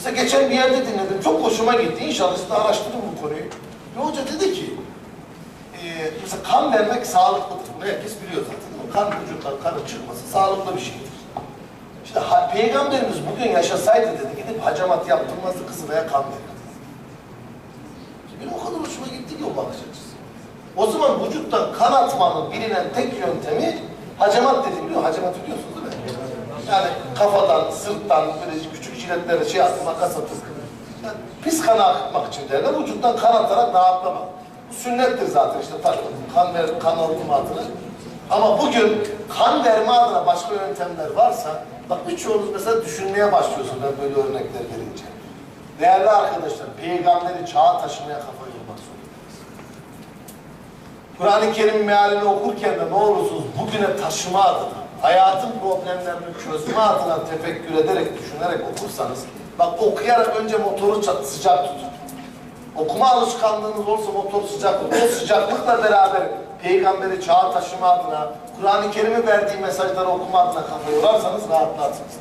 Mesela geçen bir yerde dinledim, çok hoşuma gitti. İnşallah siz de araştırın bu konuyu. Bir hoca dedi ki, e, mesela kan vermek sağlıklıdır. Bunu herkes biliyor zaten. Kan vücuttan kanın çıkması sağlıklı bir şeydir. İşte Peygamberimiz bugün yaşasaydı dedi, gidip hacamat yaptırmazdı kızına kan verirdi. Benim o kadar hoşuma gitti ki o bakış açısı. O zaman vücuttan kan atmanın bilinen tek yöntemi hacamat dedi biliyor musun? Hacamat biliyorsunuz değil mi? Yani kafadan, sırttan böyle küçük jiletlere şey atıp makas atıp yani pis kanı akıtmak için derler. Vücuttan kan atarak rahatlamak. Bu sünnettir zaten işte takım kan ver, kan alma adına. Ama bugün kan verme adına başka yöntemler varsa bak birçoğunuz mesela düşünmeye başlıyorsunuz ben böyle örnekler verince. Değerli arkadaşlar, peygamberi çağa taşımaya kafa yormak zorundayız. Kur'an-ı Kerim mealini okurken de ne olursunuz bugüne taşıma adına, hayatın problemlerini çözme adına tefekkür ederek, düşünerek okursanız, bak okuyarak önce motoru sıcak tutun. Okuma alışkanlığınız olsa motor sıcak olur. O sıcaklıkla beraber peygamberi çağa taşıma adına, Kur'an-ı Kerim'i verdiği mesajları okuma adına kafa yorarsanız rahatlarsınız.